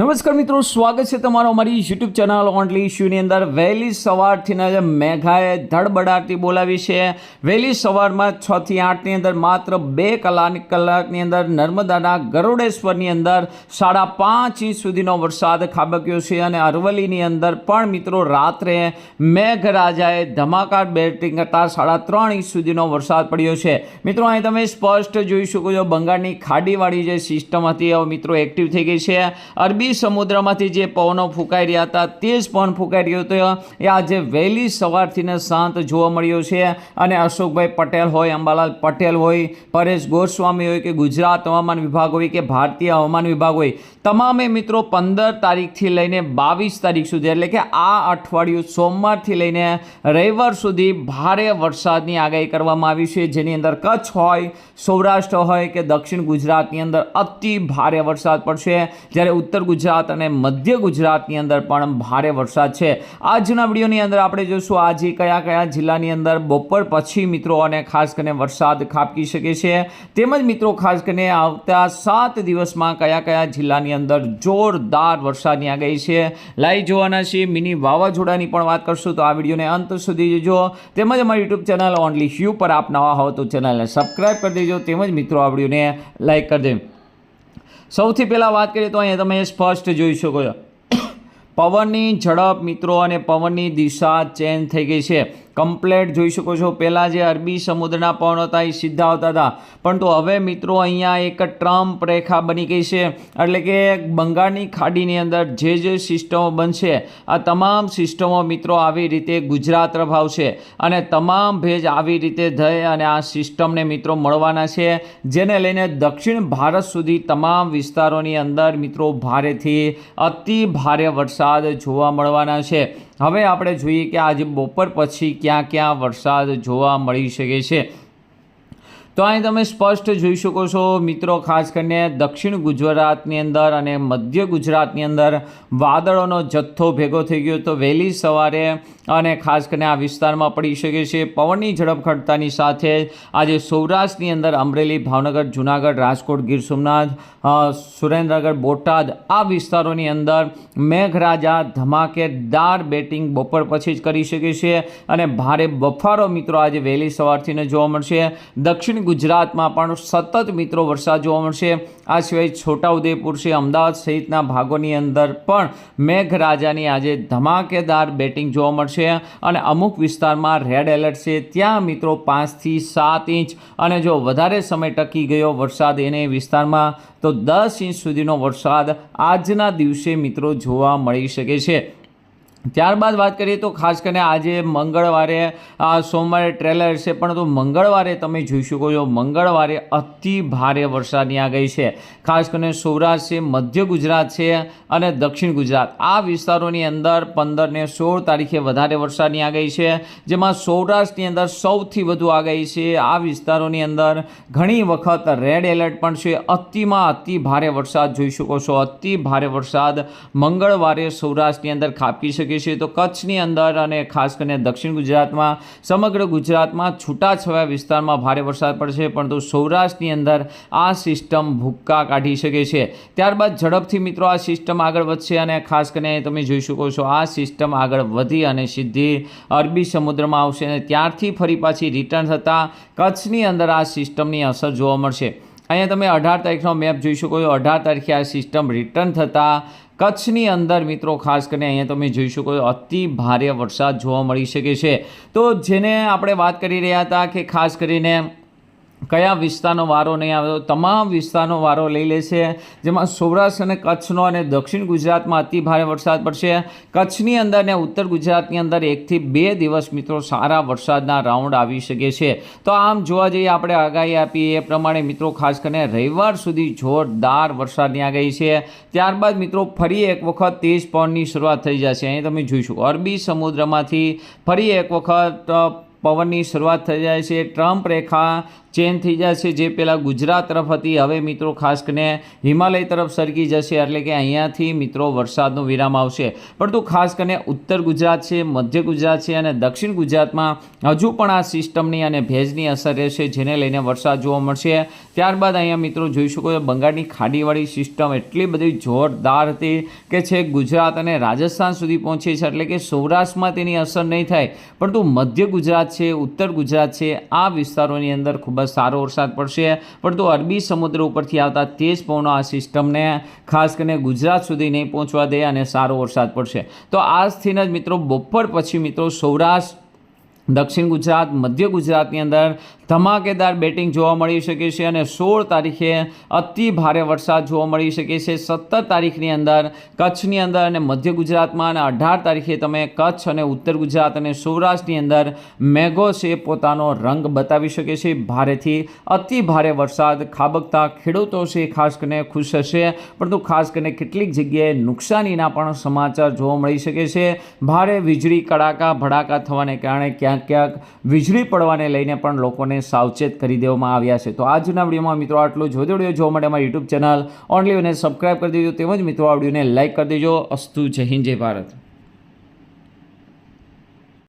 નમસ્કાર મિત્રો, સ્વાગત છે તમારો અમારી યુટ્યુબ ચેનલ ઓનલી ઇશ્યુની અંદર. વહેલી સવારથી મેઘાએ ધડબડાટી બોલાવી છે. વહેલી સવારમાં છ થી આઠની અંદર માત્ર બે કલાક કલાકની અંદર નર્મદાના ગરુડેશ્વરની અંદર સાડા પાંચ ઇંચ સુધીનો વરસાદ ખાબક્યો છે અને અરવલ્લીની અંદર પણ મિત્રો રાત્રે મેઘરાજાએ ધમાકાર બેટિંગ કરતા સાડા ત્રણ ઇંચ સુધીનો વરસાદ પડ્યો છે. મિત્રો, અહીં તમે સ્પષ્ટ જોઈ શકો છો, બંગાળની ખાડીવાળી જે સિસ્ટમ હતી, હવે મિત્રો એક્ટિવ થઈ ગઈ છે. અરબી સમુદ્રમાંથી જે પવનો ફૂંકાઈ રહ્યા હતા, તે જ પવન ફૂંકાઈ રહ્યો હતો. એ આજે વહેલી સવારથીને શાંત જોવા મળ્યો છે. અને અશોકભાઈ પટેલ હોય, અંબાલાલ પટેલ હોય, પરેશ ગોસ્વામી હોય કે ગુજરાત હવામાન વિભાગ હોય કે ભારતીય હવામાન વિભાગ હોય, તમામે મિત્રો પંદર તારીખથી લઈને બાવીસ તારીખ સુધી, એટલે કે આ અઠવાડિયું સોમવારથી લઈને રવિવાર સુધી ભારે વરસાદની આગાહી કરવામાં આવી છે. જેની અંદર કચ્છ હોય, સૌરાષ્ટ્ર હોય કે દક્ષિણ ગુજરાતની અંદર અતિ ભારે વરસાદ પડશે. જ્યારે ઉત્તર ગુજરાત અને મધ્ય ગુજરાતની અંદર પણ ભારે વરસાદ છે. આજના વિડીયોની અંદર આપણે જોઈશું આજે કયા કયા જિલ્લાની અંદર બપોર પછી મિત્રો અને ખાસ કરીને વરસાદ ખાબકી શકે છે. તેમજ મિત્રો ખાસ કરીને આવતા સાત દિવસમાં કયા કયા જિલ્લાની અંદર જોરદાર વરસાદની આગાહી છે. લાઈવ જોવાના છીએ મિની વાવાઝોડાની પણ વાત કરશું તો આ વિડીયોને અંત સુધી જોજો. તેમજ અમારી યુટ્યુબ ચેનલ ઓનલી હ્યુ પર આપ નવા હો તો ચેનલને સબસ્ક્રાઈબ કરી દેજો. તેમજ મિત્રો આ વિડીયોને લાઈક કરી દેજો. સૌથી પહેલાં વાત કરીએ તો અહીંયા તમે સ્પષ્ટ જોઈ શકો છો. પવનની ઝડપ મિત્રો અને પવનની દિશા ચેન્જ થઈ ગઈ છે. કમ્પ્લેટ જોઈ શકો છો. પહેલાં જે અરબી સમુદ્રના પવન હતા એ સીધા આવતા હતા. પરંતુ હવે મિત્રો અહીંયા એક ટ્રમ્પ રેખા બની ગઈ છે. એટલે કે બંગાળની ખાડીની અંદર જે જે સિસ્ટમો બનશે, આ તમામ સિસ્ટમો મિત્રો આવી રીતે ગુજરાત તરફ આવશે અને તમામ ભેજ આવી રીતે થઈ અને આ સિસ્ટમને મિત્રો મળવાના છે. જેને લઈને દક્ષિણ ભારત સુધી તમામ વિસ્તારોની અંદર મિત્રો ભારેથી અતિ ભારે વરસાદ જોવા મળવાના છે. હવે આપણે જોઈએ કે આજે બપોર પછી ક્યાં ક્યાં વરસાદ જોવા મળી શકે છે. તો અહીં તમે સ્પષ્ટ જોઈ શકો છો, મિત્રો, ખાસ કરીને દક્ષિણ ગુજરાતની અંદર અને મધ્ય ગુજરાતની અંદર વાદળોનો જથ્થો ભેગો થઈ ગયો. તો વહેલી સવારે અને ખાસ કરીને આ વિસ્તારમાં પડી શકે છે પવનની ઝડપ ઘટતાની સાથે આજે સૌરાષ્ટ્રની અંદર અમરેલી, ભાવનગર, જુનાગઢ, રાજકોટ, ગીર સોમનાથ સુરેન્દ્રનગર, બોટાદ આ વિસ્તારોની અંદર મેઘરાજા ધમાકેદાર બેટિંગ બપોર પછી જ કરી શકે છે અને ભારે બફારો મિત્રો આજે વહેલી સવારથી જોવા મળશે. દક્ષિણ ગુજરાતમાં પણ સતત મિત્રો વરસાદ જોવા મળશે. આ સિવાય છોટાઉદેપુર છે, અમદાવાદ સહિતના ભાગોની અંદર પણ મેઘરાજાની આજે ધમાકેદાર બેટિંગ જોવા મળશે અને અમુક વિસ્તારમાં રેડ એલર્ટ છે. ત્યાં મિત્રો પાંચથી સાત ઇંચ અને જો વધારે સમય ટકી ગયો વરસાદ એને વિસ્તારમાં, તો દસ ઇંચ સુધીનો વરસાદ આજના દિવસે મિત્રો જોવા મળી શકે છે. ત્યારબાદ વાત કરીએ તો ખાસ કરીને આજે મંગળવારે સોમવારે ટ્રેલર છે, પરંતુ મંગળવારે તમે જોઈ શકો છો, મંગળવારે અતિ ભારે વરસાદની આગાહી છે. ખાસ કરીને સૌરાષ્ટ્ર છે, મધ્ય ગુજરાત છે અને દક્ષિણ ગુજરાત. આ વિસ્તારોની અંદર પંદર ને સોળ તારીખે વધારે વરસાદની આગાહી છે, જેમાં સૌરાષ્ટ્રની અંદર સૌથી વધુ આગાહી છે. આ વિસ્તારોની અંદર ઘણી વખત રેડ એલર્ટ પણ છે. અતિમાં અતિ ભારે વરસાદ જોઈ શકો છો. અતિ ભારે વરસાદ મંગળવારે સૌરાષ્ટ્રની અંદર ખાબકી શકે છે. તો કચ્છની અંદર અને ખાસ કરીને દક્ષિણ ગુજરાતમાં, સમગ્ર ગુજરાતમાં છૂટાછવાયા વિસ્તારમાં ભારે વરસાદ પડશે. પરંતુ સૌરાષ્ટ્રની અંદર આ સિસ્ટમ ભૂક્કા કાઢી શકે છે. ત્યારબાદ ઝડપથી મિત્રો આ સિસ્ટમ આગળ વધશે અને ખાસ કરીને તમે જોઈ શકો છો, આ સિસ્ટમ આગળ વધી અને સીધી અરબી સમુદ્રમાં આવશે અને ત્યારથી ફરી પાછી રિટર્ન થતાં કચ્છની અંદર આ સિસ્ટમની અસર જોવા મળશે. અહીંયા તમે અઢાર તારીખનો મેપ જોઈ શકો છો. અઢાર તારીખે આ સિસ્ટમ રિટર્ન થતાં કચ્છની અંદર મિત્રો, ખાસ કરીને અહીંયા તમે જોઈ શકો છો, અતિ ભારે વરસાદ જોવા મળી શકે છે. તો જેને આપણે વાત કરી રહ્યા હતા કે ખાસ કરીને કયા વિસ્તારનો વારો નહીં આવ્યો તમામ વિસ્તારનો વારો લઈ લે છે જેમાં સૌરાષ્ટ્ર અને કચ્છનો અને દક્ષિણ ગુજરાતમાં અતિ ભારે વરસાદ પડશે. કચ્છની અંદર ને ઉત્તર ગુજરાતની અંદર એકથી બે દિવસ મિત્રો સારા વરસાદના રાઉન્ડ આવી શકે છે. તો આમ જોવા જઈએ આપણે આગાહી આપી એ પ્રમાણે મિત્રો ખાસ કરીને રવિવાર સુધી જોરદાર વરસાદની આગાહી છે. ત્યારબાદ મિત્રો ફરી એક વખત તેજ પવનની શરૂઆત થઈ જશે. અહીં તમે જોઈશું અરબી સમુદ્રમાંથી ફરી એક વખત પવનની શરૂઆત થઈ જાય છે. ટ્રમ્પ રેખા ચેન્જ થઈ જશે. જે પહેલાં ગુજરાત તરફ હતી, હવે મિત્રો ખાસ કરીને હિમાલય તરફ સરકી જશે. એટલે કે અહીંયાથી મિત્રો વરસાદનો વિરામ આવશે. પરંતુ ખાસ કરીને ઉત્તર ગુજરાત છે, મધ્ય ગુજરાત છે અને દક્ષિણ ગુજરાતમાં હજુ પણ આ સિસ્ટમની અને ભેજની અસર રહેશે, જેને લઈને વરસાદ જોવા મળશે. ત્યારબાદ અહીંયા મિત્રો જોઈ શકો છો, બંગાળની ખાડીવાળી સિસ્ટમ એટલી બધી જોરદાર હતી કે છે ગુજરાત અને રાજસ્થાન સુધી પહોંચી છે. એટલે કે સૌરાષ્ટ્રમાં તેની અસર નહીં થાય. પરંતુ મધ્ય ગુજરાત છે, ઉત્તર ગુજરાત છે, આ વિસ્તારોની અંદર ખૂબ જ સારો વરસાદ પડશે. પરંતુ અરબી સમુદ્ર ઉપરથી આવતા તેજ પવનો આ સિસ્ટમને ખાસ કરીને ગુજરાત સુધી નહીં પહોંચવા દે અને સારો વરસાદ પડશે. તો આજથી જ મિત્રો, બપોર પછી મિત્રો સૌરાષ્ટ્ર દક્ષિણ ગુજરાત, મધ્ય ગુજરાતની અંદર ધમાકેદાર બેટિંગ જોવા મળી શકે છે અને સોળ તારીખે અતિ ભારે વરસાદ જોવા મળી શકે છે. સત્તર તારીખની અંદર કચ્છની અંદર અને મધ્ય ગુજરાતમાં અને અઢાર તારીખે તમે કચ્છ અને ઉત્તર ગુજરાત અને સૌરાષ્ટ્રની અંદર મેઘો છે પોતાનો રંગ બતાવી શકે છે. ભારેથી અતિ ભારે વરસાદ, ખાબકતા ખેડૂતો છે ખાસ કરીને ખુશ હશે. પરંતુ ખાસ કરીને કેટલીક જગ્યાએ નુકસાનીના પણ સમાચાર જોવા મળી શકે છે. ભારે વીજળી, કડાકા, ભડાકા થવાને કારણે ક્યાંક ક્યાંક વીજળી પડવાને લઈને પણ લોકોને સાવચેત કરી દેવામાં આવ્યા છે. તો આજના વિડીયોમાં મિત્રો આટલું જ. વધુ વીડિયો જોવા માટે અમારી યુટ્યુબ ચેનલ ઓનલી અને સબસ્ક્રાઈબ કરી દેજો. તેમજ મિત્રો આ વિડીયોને લાઇક કરી દેજો. અસ્તુ જય હિન્દ, જય ભારત.